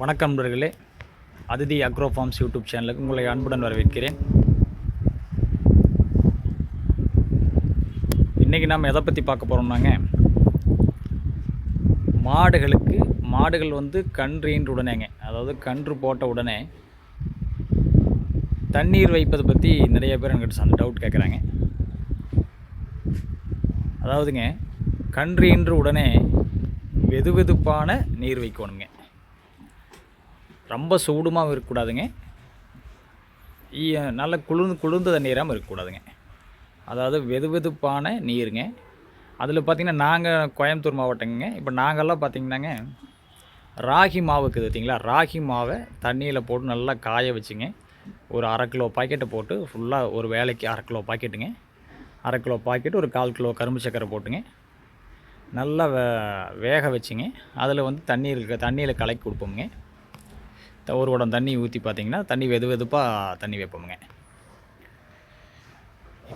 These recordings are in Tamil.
வணக்கம் நண்பர்களே. அதிதி அக்ரோ ஃபார்ம்ஸ் யூடியூப் சேனலுக்கு உங்களை அன்புடன் வரவேற்கிறேன். இன்றைக்கி நாம் எதை பற்றி பார்க்க போகிறோம்னாங்க மாடுகளுக்கு மாடுகள் வந்து கன்று உடனேங்க. அதாவது கன்று போட்ட உடனே தண்ணீர் வைப்பதை பற்றி நிறைய பேர் என்கிட்ட அந்த டவுட் கேட்குறாங்க அதாவதுங்க கன்று உடனே வெது வெதுப்பான நீர் வைக்கணுங்க. ரொம்ப சூடுமாகவும் இருக்கக்கூடாதுங்க. நல்ல குளிர்ந்து குளிர்ந்த தண்ணீராகவும் இருக்கக்கூடாதுங்க. அதாவது வெது வெதுப்பான நீருங்க. அதில் பார்த்திங்கன்னா நாங்கள் கோயம்புத்தூர் மாவட்டங்க இப்போ நாங்கள்லாம் பார்த்திங்கன்னாங்க ராகி மாவு இருக்குது பார்த்திங்களா ராகி மாவை தண்ணியில் போட்டு நல்லா காய வச்சுங்க. ஒரு அரை கிலோ பாக்கெட்டை போட்டு ஃபுல்லாக ஒரு வேலைக்கு அரை கிலோ பாக்கெட்டுங்க. அரை கிலோ பாக்கெட் ஒரு கால் கிலோ கரும்பு சக்கரை போட்டுங்க. நல்லா வே வேக வச்சுங்க. அதில் வந்து தண்ணீர் தண்ணியில் கலக்கி கொடுப்போமுங்க. ஒரு குடம் தண்ணி ஊற்றி பார்த்தீங்கன்னா தண்ணி வெது வெதுப்பாக தண்ணி வைப்போமுங்க.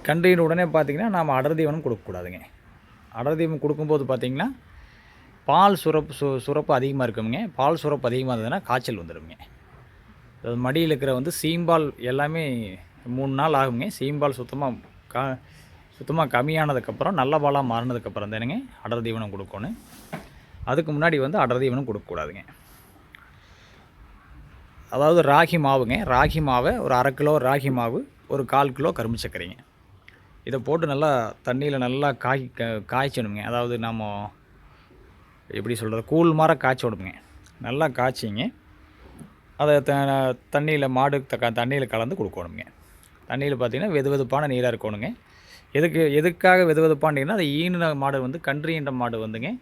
கன்றின் உடனே பார்த்தீங்கன்னா நாம் அடர் தீவனம் கொடுக்கக்கூடாதுங்க அடர் தீவனம் கொடுக்கும்போது பார்த்திங்கன்னா பால் சுரப்பு சு சுரப்பு அதிகமாக இருக்குமுங்க. பால் சுரப்பு அதிகமாக இருந்ததுன்னா காய்ச்சல் வந்துடுங்க அது மடியில் இருக்கிற வந்து சீம்பால் எல்லாமே மூணு நாள் ஆகுங்க சீம்பால் சுத்தமாக கா சுத்தமாக கம்மியானதுக்கப்புறம் நல்ல பாலாக மாறினதுக்கப்புறம் தானுங்க அடர் தீவனம் கொடுக்கணும் அதுக்கு முன்னாடி வந்து அடர் தீவனம் கொடுக்கக்கூடாதுங்க அதாவது ராகி மாவுங்க. ராகி மாவை ஒரு அரை கிலோ ராகி மாவு ஒரு கால் கிலோ கரும்பு சர்க்கரைங்க. இதை போட்டு நல்லா தண்ணியில் நல்லா காய் க- காய்ச்சணுங்க. அதாவது நம்ம எப்படி சொல்கிறது கூழ் மாற காய்ச்சி விடுங்க நல்லா காய்ச்சிங்க. அதை த தண்ணியில் மாடு த தண்ணியில் கலந்து கொடுக்கணுங்க. தண்ணியில் பார்த்தீங்கன்னா வெது வெதுப்பான நீராக இருக்கணுங்க. எதுக்கு எதுக்காக வெது வெதுப்பாண்டிங்கன்னா அது ஈன மாடு வந்து கன்றுன்ற மாடு வந்துங்க.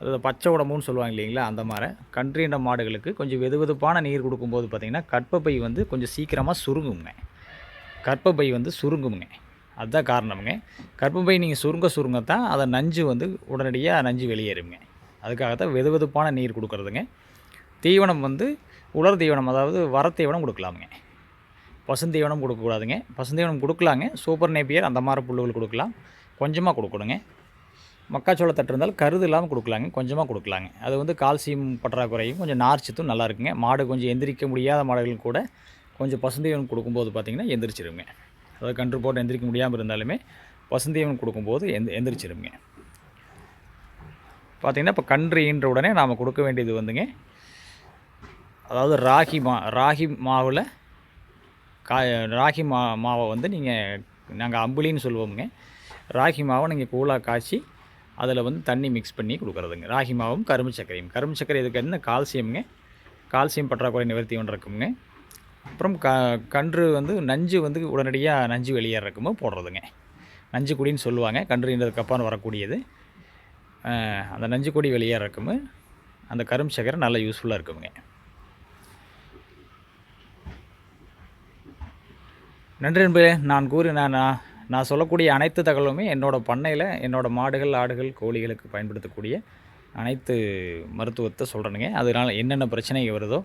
அதாவது பச்சை உடம்புன்னு சொல்லுவாங்க இல்லைங்களா அந்த மாதிரி கன்றுன்ற மாடுகளுக்கு கொஞ்சம் வெது வெதுப்பான நீர் கொடுக்கும்போது பார்த்திங்கன்னா கற்பப்பை வந்து கொஞ்சம் சீக்கிரமாக சுருங்குங்க கற்பப்பை வந்து சுருங்குங்க அதுதான் காரணமுங்க. கற்பப்பை நீங்கள் சுருங்க சுருங்கத்தான் அதை நஞ்சு வந்து உடனடியாக நஞ்சு வெளியேறுங்க அதுக்காகத்தான் வெது வெதுப்பான நீர் கொடுக்குறதுங்க. தீவனம் வந்து உலர் தீவனம் அதாவது வர தீவனம் கொடுக்கலாமுங்க. பசுந்தீவனம் கொடுக்கக்கூடாதுங்க. பசுந்தீவனம் கொடுக்கலாங்க. சூப்பர் நேப்பியர் அந்த மாதிரி புல்லுகள் கொடுக்கலாம். கொஞ்சமாக கொடுக்கணுங்க. மக்காச்சோள தட்டு இருந்தாலும் கருது இல்லாமல் கொடுக்கலாங்க. கொஞ்சமாக கொடுக்கலாங்க. அது வந்து கால்சியம் பற்றாக்குறையும் கொஞ்சம் நார்ச்சத்தும் நல்லா இருக்குங்க. மாடு கொஞ்சம் எந்திரிக்க முடியாத மாடுகளும் கூட கொஞ்சம் பசுந்தீவன் கொடுக்கும்போது பார்த்திங்கன்னா எந்திரிச்சிருங்க. அதாவது கன்று போட்டு எந்திரிக்க முடியாமல் இருந்தாலுமே பசுந்தீவன் கொடுக்கும்போது எந்த எந்திரிச்சிருங்க. பார்த்திங்கன்னா இப்போ கன்று ஈன்ற உடனே நாம் கொடுக்க வேண்டியது வந்துங்க. அதாவது ராகி மா ராகி மாவில் கா ராகி மா மாவை வந்து நீங்கள் நாங்கள் அம்புலின்னு சொல்லுவோமுங்க. ராகி மாவை நீங்கள் கூழாக காய்ச்சி அதில் வந்து தண்ணி மிக்ஸ் பண்ணி கொடுக்குறதுங்க. ராகி மாவும் கரும்பு சர்க்கரையும். கரும்பு சர்க்கரை இதுக்கு என்ன? கால்சியம்ங்க. கால்சியம் பற்றாக்குறை நிவர்த்தி ஒன்று இருக்குங்க. அப்புறம் க கன்று வந்து நஞ்சு வந்து உடனடியாக நஞ்சு வெளியேறக்குமோ போடுறதுங்க. நஞ்சு கொடின்னு சொல்லுவாங்க. கன்றுன்றதுக்கு வரக்கூடியது. அந்த நஞ்சு கொடி வெளியேறக்குமோ அந்த கரும்பு சர்க்கரை நல்லா யூஸ்ஃபுல்லாக இருக்குங்க. நன்றி நண்பர்களே நான் கூறி நான் நான் சொல்லக்கூடிய அனைத்து தகவலுமே என்னோடய பண்ணையில் என்னோடய மாடுகள் ஆடுகள் கோழிகளுக்கு பயன்படுத்தக்கூடிய அனைத்து மருத்துவத்தை சொல்கிறேனுங்க அதனால் என்னென்ன பிரச்சனைகள் வருதோ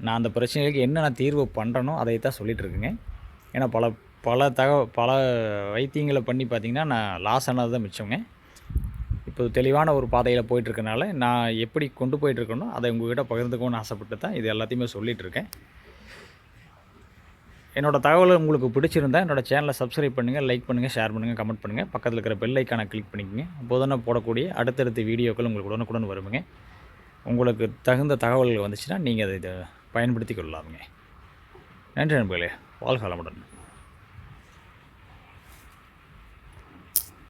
நான் அந்த பிரச்சனைகளுக்கு என்னென்ன தீர்வு பண்ணுறனோ அதை தான் சொல்லிகிட்ருக்குங்க ஏன்னா பல பல தக பல வைத்தியங்களை பண்ணி பார்த்திங்கன்னா நான் லாஸ் ஆனது தான் மிச்சங்க இப்போ தெளிவான ஒரு பாதையில் போயிட்டுருக்கனால நான் எப்படி கொண்டு போயிட்டுருக்கனோ அதை உங்கள்கிட்ட பகிர்ந்துக்கணும்னு ஆசைப்பட்டு தான் இது எல்லாத்தையுமே சொல்லிகிட்டு இருக்கேன். என்னோடய தகவல் உங்களுக்கு பிடிச்சிருந்தா என்னோட சேனலை சப்ஸ்கிரைப் பண்ணுங்கள் லைக் பண்ணுங்கள் ஷேர் பண்ணுங்கள் கமெண்ட் பண்ணுங்கள் பக்கத்தில் இருக்கிற பெல் ஐக்கானை கிளிக் பண்ணிக்கங்க. அப்போது போடக்கூடிய அடுத்தடுத்த வீடியோக்கள் உங்களுக்கு உடனுக்குடன் வருமுங்க. உங்களுக்கு தகுந்த தகவல்கள் வந்துச்சுன்னா நீங்கள் அதை இதை பயன்படுத்தி கொள்ளலாமுங்க. நன்றி நண்பர்களே. வாழ்காலமுடன்